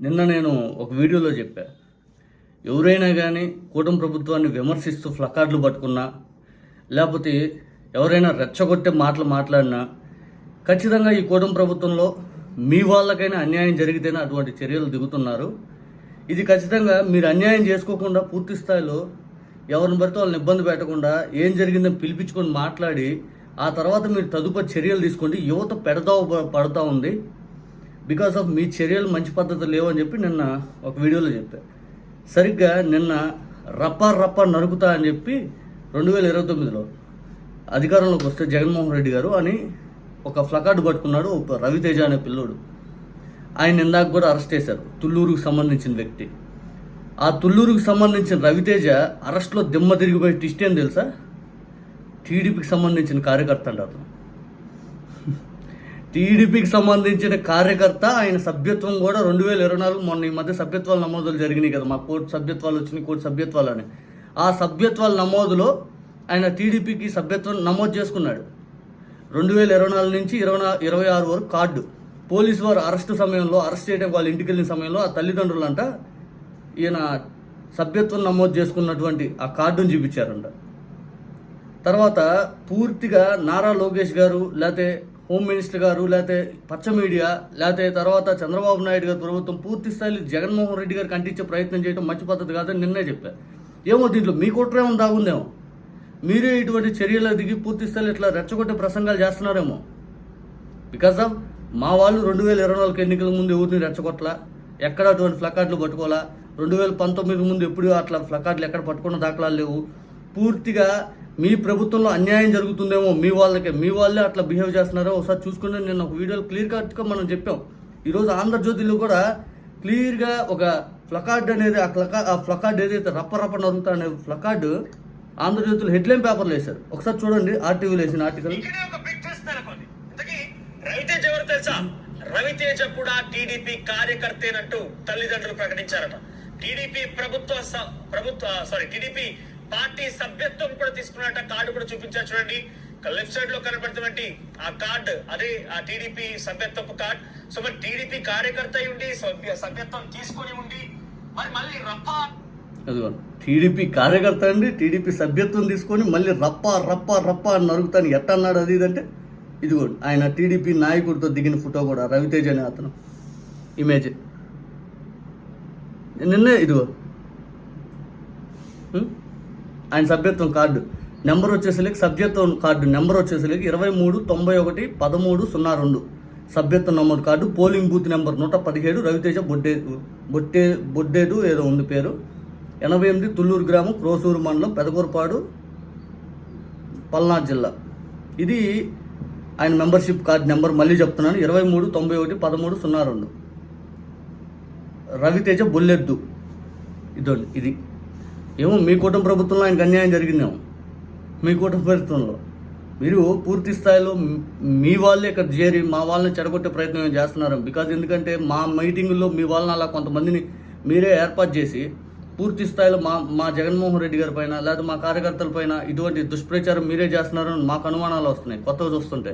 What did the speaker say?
నిన్న నేను ఒక వీడియోలో చెప్పా. ఎవరైనా కానీ కూటమి ప్రభుత్వాన్ని విమర్శిస్తూ ఫ్లకార్డులు పట్టుకున్నా లేకపోతే ఎవరైనా రెచ్చగొట్టే మాటలు మాట్లాడినా ఖచ్చితంగా ఈ కూటమి ప్రభుత్వంలో మీ వాళ్ళకైనా అన్యాయం జరిగితేనే అటువంటి చర్యలు దిగుతున్నారు. ఇది ఖచ్చితంగా మీరు అన్యాయం చేసుకోకుండా పూర్తి స్థాయిలో ఎవరిని పడితే వాళ్ళని ఇబ్బంది పెట్టకుండా ఏం జరిగిందని పిలిపించుకొని మాట్లాడి ఆ తర్వాత మీరు తదుపరి చర్యలు తీసుకోండి. యువత పెడతా పడుతూ ఉంది. బికాస్ ఆఫ్ మీ చర్యలు మంచి పద్ధతి లేవని చెప్పి నిన్న ఒక వీడియోలో చెప్పా. సరిగ్గా నిన్న రప్ప రప్ప నరుకుతా అని చెప్పి రెండు వేల ఇరవై తొమ్మిదిలో అధికారంలోకి వస్తే జగన్మోహన్ రెడ్డి గారు అని ఒక ఫ్లకార్డు పట్టుకున్నాడు రవితేజ అనే పిల్లోడు. ఆయన ఇందాక కూడా అరెస్ట్ చేశారు తుళ్ళూరుకు సంబంధించిన వ్యక్తి. ఆ తుళ్ళూరుకు సంబంధించిన రవితేజ అరెస్ట్లో దిమ్మ తిరిగిపోయి ట్విస్ట్ ఏం తెలుసా? టీడీపీకి సంబంధించిన కార్యకర్త అంట అతను. టీడీపీకి సంబంధించిన కార్యకర్త ఆయన సభ్యత్వం కూడా రెండు వేల ఇరవై నాలుగు మొన్న ఈ మధ్య సభ్యత్వాలు నమోదులు జరిగినాయి కదా మా కోర్టు సభ్యత్వాలు వచ్చినాయి కోర్టు సభ్యత్వాలు అని ఆ సభ్యత్వాల నమోదులో ఆయన టీడీపీకి సభ్యత్వం నమోదు చేసుకున్నాడు. రెండు వేల ఇరవై నాలుగు నుంచి ఇరవై ఇరవై ఆరు వరకు కార్డు. పోలీసు వారు అరెస్టు సమయంలో అరెస్ట్ చేయడం వాళ్ళ ఇంటికి వెళ్ళిన సమయంలో ఆ తల్లిదండ్రులంట ఈయన సభ్యత్వం నమోదు చేసుకున్నటువంటి ఆ కార్డును చూపించారంట. తర్వాత పూర్తిగా నారా లోకేష్ గారు లేకపోతే హోమ్ మినిస్టర్ గారు లేకపోతే పచ్చ మీడియా లేకపోతే తర్వాత చంద్రబాబు నాయుడు గారి ప్రభుత్వం పూర్తి స్థాయిలో జగన్మోహన్ రెడ్డి గారికి అంటించే ప్రయత్నం చేయడం మంచి పద్ధతి కాదని నిన్నే చెప్పా. ఏమో దీంట్లో మీ కుట్రేమో దాగుందేమో. మీరే ఇటువంటి చర్యలు దిగి పూర్తి స్థాయిలో ఇట్లా రెచ్చగొట్టే ప్రసంగాలు చేస్తున్నారేమో. బికాస్ ఆఫ్ మా వాళ్ళు రెండు వేల ఇరవై నాలుగు ఎన్నికల ముందు ఎవరిని రెచ్చగొట్టలా ఎక్కడ అటువంటి ఫ్లకార్డులు పట్టుకోవాలా? రెండు వేల పంతొమ్మిది ముందు ఎప్పుడు అట్లా ఫ్లకార్డులు ఎక్కడ పట్టుకున్న దాఖలాలు లేవు? పూర్తిగా మీ ప్రభుత్వంలో అన్యాయం జరుగుతుందేమో మీ వాళ్ళకే మీ వాళ్ళే అట్లా బిహేవ్ చేస్తున్నారో ఒకసారి చూసుకుంటే నేను ఒక వీడియోలో క్లియర్ కట్గా మనం చెప్పాం. ఈరోజు ఆంధ్రజ్యోతిలో కూడా క్లియర్గా ఒక ఫ్లకార్డ్ అనేది ఆ ఫ్లకా ఆ ఫ్లకార్డ్ ఏదైతే రప్ప రప్ప నరుగుతా అనే ఫ్లకార్డు ఆంధ్రజ్యోతిలో హెడ్లైన్ పేపర్లు వేశారు. ఒకసారి చూడండి ఆర్టీవీలో వేసిన ఆర్టికల్. ఒక రవితేజ్ ఎవరు తెలుసా? రవితేజ కూడా టీడీపీ కార్యకర్తేనంటూ తల్లిదండ్రులు ప్రకటించారట. టీడీపీ ప్రభుత్వ స- ప్రభుత్వ సారీ టీడీపీ పార్టీ సభ్యత్వం కూడా తీసుకున్నట్ట కార్డు కూడా చూపించారు చూడండి. లెఫ్ట్ సైడ్లో కనబడుతున్నటువంటి ఆ కార్డు అదే ఆ టీడీపీ సభ్యత్వపు కార్డు. సో మరి టీడీపీ కార్యకర్త ఉండి సభ్యత్వం తీసుకొని ఉండి మరి మళ్ళీ రప్ప టీడీపీ కార్యకర్త అండి టీడీపీ సభ్యత్వం తీసుకొని మళ్ళీ రప్ప రప్ప రప్ప అని నరుగుతాను ఎట్ట అన్నాడు అది ఇది అంటే ఇదిగో ఆయన టీడీపీ నాయకుడితో దిగిన ఫోటో కూడా రవితేజ్ అనే అతను. ఇమేజ్. నిన్నే ఇదిగో. ఆయన సభ్యత్వం కార్డు. నెంబర్ వచ్చేసరికి సభ్యత్వం కార్డు. నెంబర్ వచ్చేసరికి ఇరవై మూడు తొంభై ఒకటి పదమూడు సున్నా రెండు. సభ్యత్వం నమోదు కార్డు. పోలింగ్ బూత్ నెంబర్ నూట పదిహేడు. రవితేజ బొడ్డే బొట్టే బొడ్డేదు ఏదో ఉంది పేరు. ఎనభై ఎనిమిది తుళ్ళూరు గ్రామం క్రోసూరు మండలం పెదకూరపాడు పల్నాడు జిల్లా. ఇది ఆయన మెంబర్షిప్ కార్డు నెంబర్. మళ్ళీ చెప్తున్నాను. ఇరవై మూడు తొంభై ఒకటి పదమూడు సున్నా రెండు. రవితేజ బొల్లెద్దు. ఇదో ఇది. ఏమో మీ కూటమి ప్రభుత్వంలో ఆయనకు అన్యాయం జరిగిందేమో. మీ కూటమి ప్రభుత్వంలో. మీరు పూర్తి స్థాయిలో మీ వాళ్ళే ఇక్కడ చేరి మా వాళ్ళని చెడగొట్టే ప్రయత్నం చేస్తున్నారు? బికాజ్ ఎందుకంటే మా మీటింగుల్లో మీ వాళ్ళని అలా కొంతమందిని మీరే ఏర్పాటు చేసి పూర్తి స్థాయిలో మా మా జగన్మోహన్ రెడ్డి గారి పైన లేదా మా కార్యకర్తల పైన ఇటువంటి దుష్ప్రచారం మీరే చేస్తున్నారని మాకు అనుమానాలు వస్తున్నాయి. కొత్తగా చూస్తుంటే